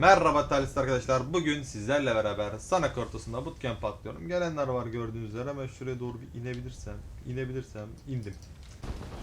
Merhaba talist arkadaşlar. Bugün sizlerle beraber Sanak ortasında bootcamp atlıyorum. Gelenler var gördüğünüz üzere. Hemen şuraya doğru bir inebilirsem, inebilirsem indim.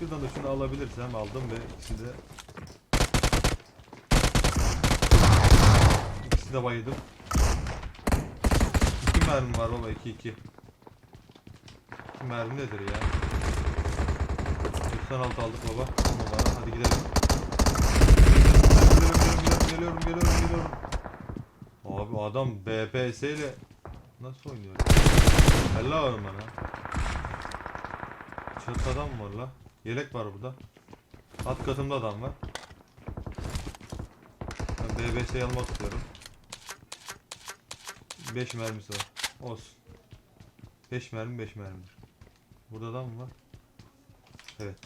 Şuradan da şunu alabilirsem aldım ve ikisi de ikisi de bayıldım. İki mermi var baba 2 2. İki mermi nedir ya? 96 aldık baba. Numara. Hadi gidelim. Geliyorum, geliyorum, geliyorum. Abi adam BPS ile nasıl oynuyor? Helal oğlum bana. Çatı adam var la? Yelek var burada. Alt katımda adam var. Ben BBS'yi almak istiyorum. 5 mermisi var. Olsun. 5 mermi 5 mermidir. Burada adam mı var? Evet.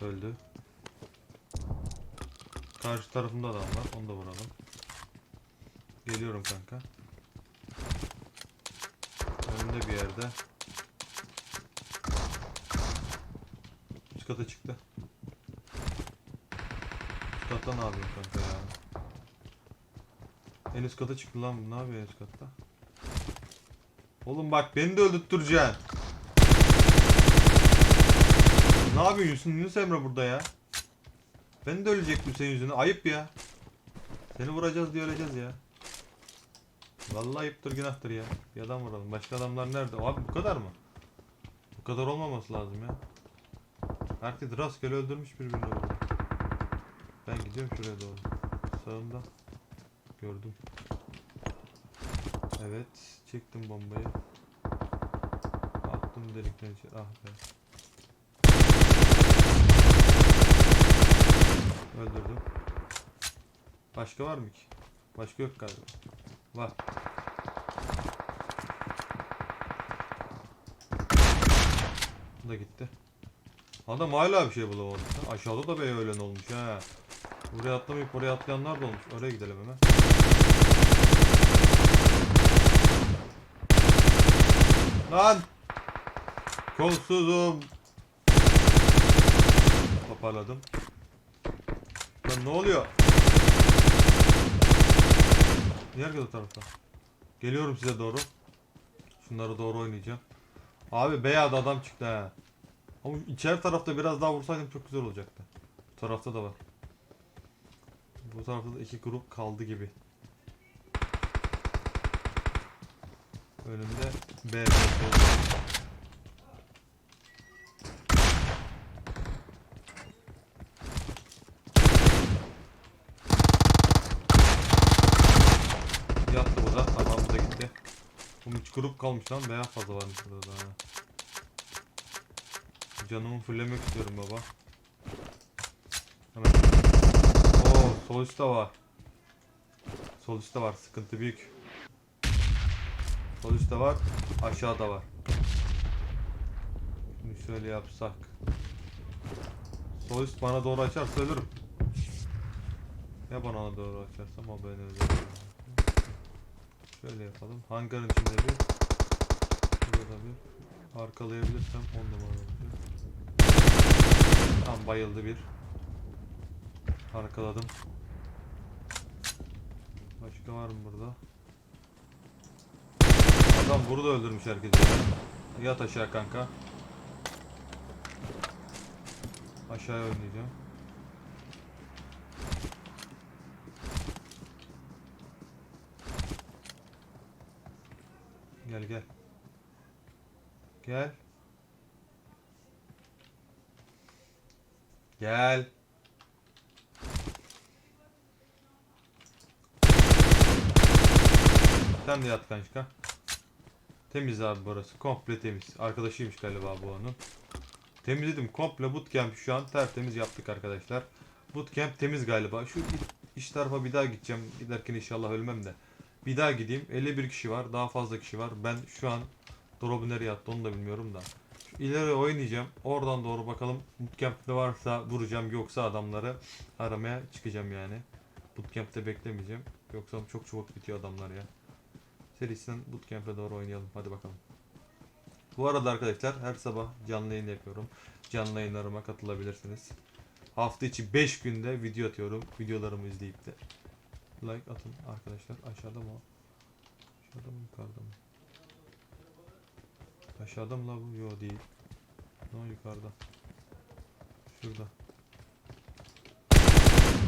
Öldü. Karşı tarafında adam var. Onu da vuralım. Geliyorum kanka. Önümde bir yerde. Üst kata çıktı. Üst katta ne yapıyor kanka ya? En üst kata çıktı lan. Ne yapıyor en üst katta? Oğlum bak beni de öldürteceksin. Ne yapıyorsun Yunus Emre burada ya? Ben de ölecektim senin yüzüne. Ayıp ya. Seni vuracağız diye öleceğiz ya. Vallahi ayıptır günahtır ya. Bir adam vuralım. Başka adamlar nerede? Abi bu kadar mı? Bu kadar olmaması lazım ya. Herkes rastgele öldürmüş birbirini burada. Ben gidiyorum şuraya doğru. Sağımda. Gördüm. Evet. Çektim bombayı. Attım delikten içeri. Ah be. Öldürdüm. Başka var mı ki? Başka yok galiba. Var. Bu da gitti. Adam hala bir şey bulamadı. Aşağıda da bir ölen olmuş ha. Buraya atlamayıp oraya atlayanlar da olmuş. Oraya gidelim hemen. Lan! Kolsuzum. Toparladım. Lan ne oluyor? Niye herkes o tarafta? Geliyorum size doğru. Şunlara doğru oynayacağım. Abi beyaz adam çıktı ha. Ama içeri tarafta biraz daha vursaydım çok güzel olacaktı. Bu tarafta da var. Bu tarafta da iki grup kaldı gibi. Önümde B. Yattı bu da. Tamam bu da gitti. Bu üç grup kalmış lan. Beyaz fazla varmış burada da. Canımı fullemek istiyorum baba. Hemen. Oo sol üstte var. Sol üstte var. Sıkıntı büyük. Sol üstte var. Aşağıda var. Şimdi şöyle yapsak. Sol üst bana doğru açarsa ölürüm. Ya bana doğru açarsam o beni öldürür. Şöyle yapalım. Hangarın içinde bir. Burada bir. Arkalayabilirsem 10 numara olacak. Tam bayıldı bir. Arkaladım. Başka var mı burada? Adam burada öldürmüş herkesi ya. Yat aşağı kanka. Aşağıya oynayacağım. Gel gel. Gel. Gel. Sen de yat kanka. Temiz abi burası. Komple temiz. Arkadaşıymış galiba bu onun. Temizledim. Komple bootcamp şu an tertemiz yaptık arkadaşlar. Bootcamp temiz galiba. Şu iş tarafa bir daha gideceğim. Giderken inşallah ölmem de. Bir daha gideyim. 51 kişi var. Daha fazla kişi var. Ben şu an drop'u nereye attı onu da bilmiyorum da. Şu ileri oynayacağım. Oradan doğru bakalım. Bootcamp'te varsa vuracağım. Yoksa adamları aramaya çıkacağım yani. Bootcamp'te beklemeyeceğim. Yoksa çok çabuk bitiyor adamlar ya. Serisinden Bootcamp'e doğru oynayalım. Hadi bakalım. Bu arada arkadaşlar her sabah canlı yayın yapıyorum. Canlı yayınlarıma katılabilirsiniz. Hafta içi 5 günde video atıyorum. Videolarımı izleyip de like atın arkadaşlar. Aşağıda mı? Aşağıda mı yukarıda mı? Aşağıda mı la bu? Yo değil. No yukarıda. Şurada.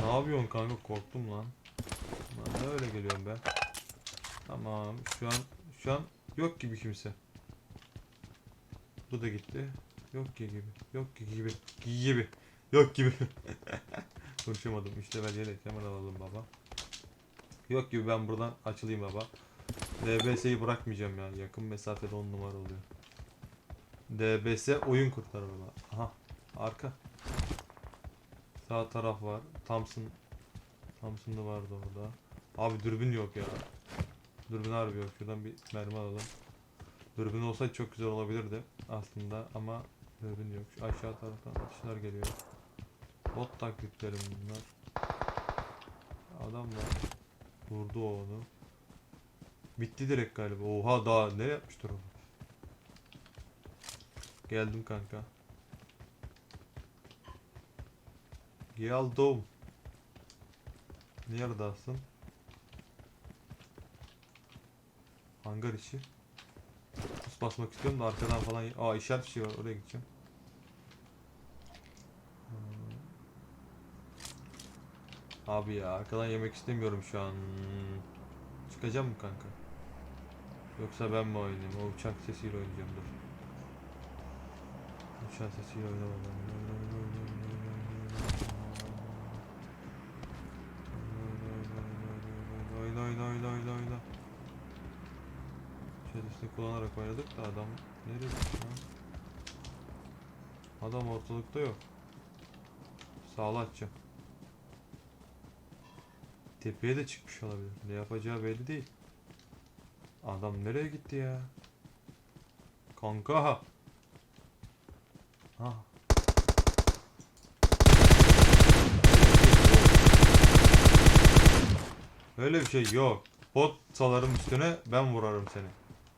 Ne yapıyorsun kanka? Korktum lan. Lan ne öyle geliyorum ben? Tamam. Şu an şu an yok gibi kimse. Bu da gitti. Yok ki gibi. Yok ki gibi. Gibi. Yok gibi. Konuşamadım. İşte ben yelek hemen alalım baba. Yok gibi ben buradan açılayım baba. DBS'yi bırakmayacağım ya. Yakın mesafede 10 numara oluyor. DBS oyun kurtarır baba. Aha. Arka. Sağ taraf var. Thompson. Thompson'da vardı orada. Abi dürbün yok ya. Dürbün harbi yok. Şuradan bir mermi alalım. Dürbün olsaydı çok güzel olabilirdi aslında ama dürbün yok. Şu aşağı taraftan atışlar geliyor. Bot taklitlerim bunlar. Adam var. Vurdu o onu. Bitti direkt galiba. Oha daha ne yapmıştır onu? Geldim kanka. Geldim. Neredesin? Hangar içi. Pus basmak istiyorum da arkadan falan... Aa işaret bir şey var oraya gideceğim. Abi ya arkadan yemek istemiyorum şu an. Çıkacağım mı kanka? Yoksa ben mi oynayayım? O uçak sesiyle oynayacağım dur. Uçak sesiyle oynamam. Oyna oyna oyna oyna oyna. Çelisini kullanarak oynadık da adam gitti lan? Adam ortalıkta yok. Sağlı atacağım. Tepeye de çıkmış olabilir. Ne yapacağı belli değil. Adam nereye gitti ya? Kanka. Ha. Öyle bir şey yok. Bot salarım üstüne ben vurarım seni.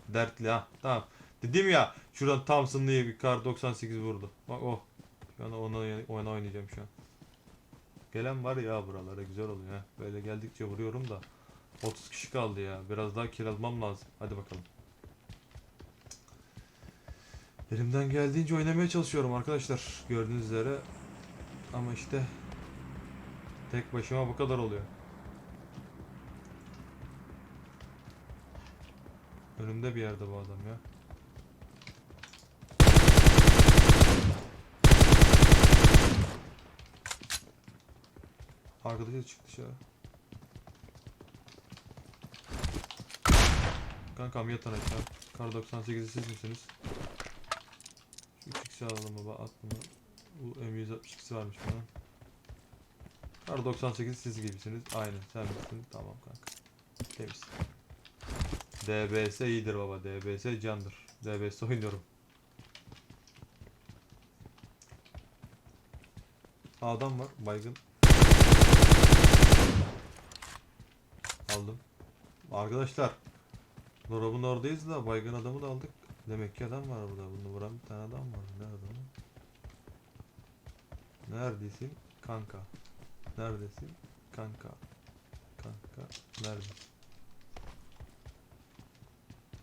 Dertli ha. Tamam. Dedim ya şuradan Thompson diye bir kar 98 vurdu. Bak o. Şu an ona, ona oynayacağım şu an. Gelen var ya buralara güzel oluyor. Böyle geldikçe vuruyorum da. 30 kişi kaldı ya. Biraz daha kill almam lazım. Hadi bakalım. Elimden geldiğince oynamaya çalışıyorum arkadaşlar. Gördüğünüz üzere. Ama işte tek başıma bu kadar oluyor. Önümde bir yerde bu adam ya. Arkadaşı çıktı dışarı. Kankam yatan aşağı. Kar 98'i siz misiniz? Şu 3x'i alalım baba at bunu. Bu M162'si varmış bana. Kar 98 siz gibisiniz. Aynen sen misin? Tamam kanka. Temiz. DBS iyidir baba. DBS candır. DBS oynuyorum. Adam var. Baygın. Aldım. Arkadaşlar. Dolabın oradayız da baygın adamı da aldık. Demek ki adam var burada. Bunu vuran bir tane adam var. Nerede adam? Neredesin? Kanka. Neredesin? Kanka. Kanka. Neredesin?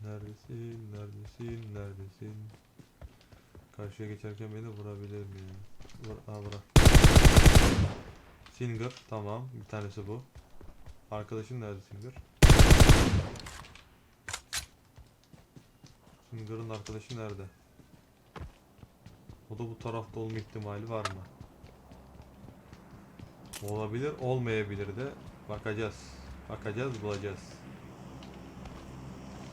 Neredesin? Neredesin? Neredesin? Karşıya geçerken beni vurabilir mi? Vur, aa bırak. Singer tamam bir tanesi bu. Arkadaşın nerede Singer? Singer'ın arkadaşı nerede? O da bu tarafta olma ihtimali var mı? Olabilir, olmayabilir de bakacağız. Bakacağız, bulacağız.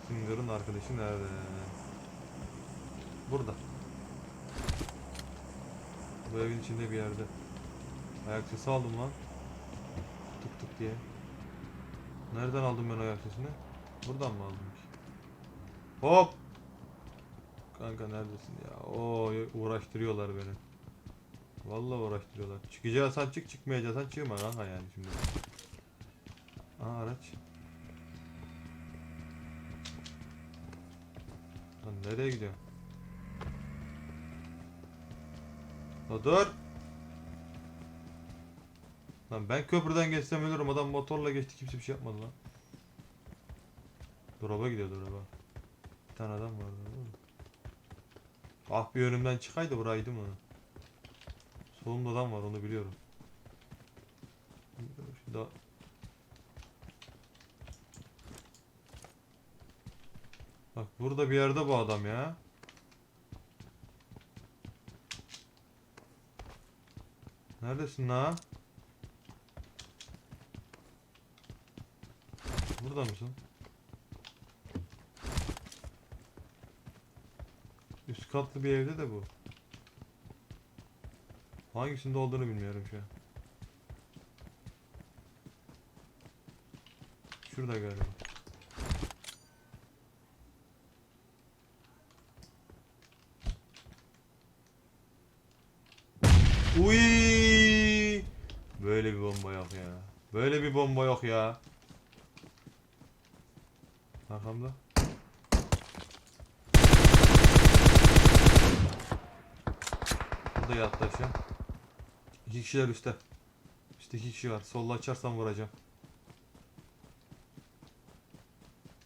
Singer'ın arkadaşı nerede? Burada. Bu evin içinde bir yerde. Ayak sesi aldım lan. Tık tık diye. Nereden aldım ben ayak sesini? Buradan mı aldım ki? Hop! Kanka neredesin ya? Oo uğraştırıyorlar beni. Vallahi uğraştırıyorlar. Çıkacaksan çık, çıkmayacaksan çıkma kanka yani şimdi. Aa araç. Lan nereye gidiyor? La dur. Lan ben köprüden geçsem ölürüm. Adam motorla geçti kimse bir şey yapmadı lan. Drop'a gidiyor drop'a. Bir tane adam vardı. Ah bir önümden çıkaydı vuraydım onu. Solumda adam var onu biliyorum. Şurada Bak burada bir yerde bu adam ya. Neredesin la? Burada mısın? Üst katlı bir evde de bu. Hangisinde olduğunu bilmiyorum şu an. Şurada galiba. Uy! Böyle bir bomba yok ya. Böyle bir bomba yok ya. Arkamda. Burada yattı aşağı. İki kişiler üstte. Üstte iki kişi var. Solla açarsam vuracağım.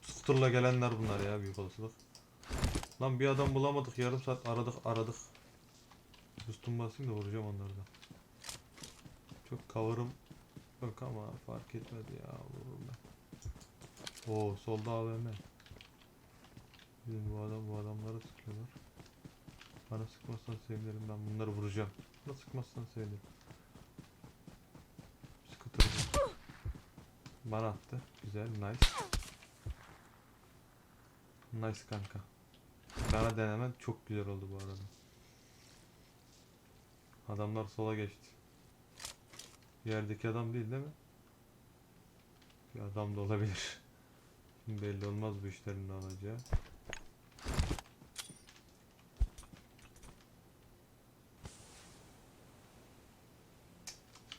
Scooter'la gelenler bunlar ya büyük olasılık. Lan bir adam bulamadık. Yarım saat aradık aradık. Boost'um basayım da vuracağım onları da. Çok cover'ım yok ama fark etmedi ya vururum ben. Oo solda AVM. Bizim bu adam bu adamlara sıkıyorlar. Bana sıkmazsan sevinirim ben bunları vuracağım. Bana sıkmazsan sevinirim. Bu. Bana attı. Güzel nice. Nice kanka. Bana denemen çok güzel oldu bu arada. Adamlar sola geçti. Yerdeki adam değil değil mi? Bir adam da olabilir. Belli olmaz bu işlerin ne olacağı.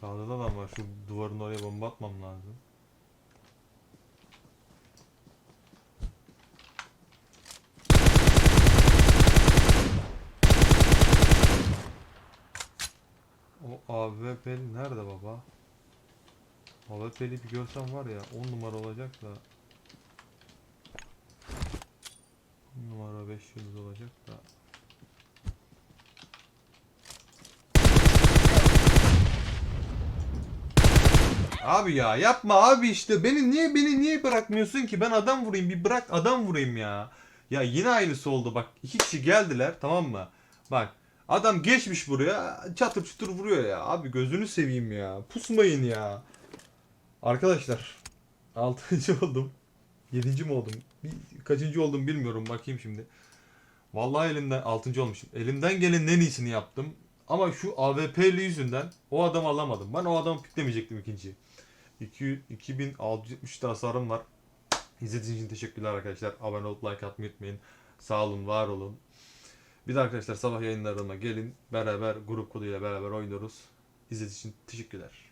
Sağda da adam var. Şu duvarın oraya bomba atmam lazım. O AWP'li nerede baba? AWP'li bir görsem var ya 10 numara olacak da 10 numara 5 yıldız olacak da Abi ya yapma abi işte beni niye beni niye bırakmıyorsun ki ben adam vurayım bir bırak adam vurayım ya. Ya yine aynısı oldu bak iki kişi geldiler tamam mı? Bak adam geçmiş buraya çatır çutur vuruyor ya abi gözünü seveyim ya pusmayın ya. Arkadaşlar 6. oldum 7. mi oldum bir, kaçıncı oldum bilmiyorum bakayım şimdi. Vallahi elimden 6. olmuşum elimden gelenin en iyisini yaptım. Ama şu AWP'li yüzünden o adamı alamadım. Ben o adamı piklemeyecektim ikinciyi. 2 2670 de hasarım var. İzlediğiniz için teşekkürler arkadaşlar. Abone olup like atmayı unutmayın. Sağ olun, var olun. Bir de arkadaşlar sabah yayınlarıma gelin. Beraber grup koduyla beraber oynuyoruz. İzlediğiniz için teşekkürler.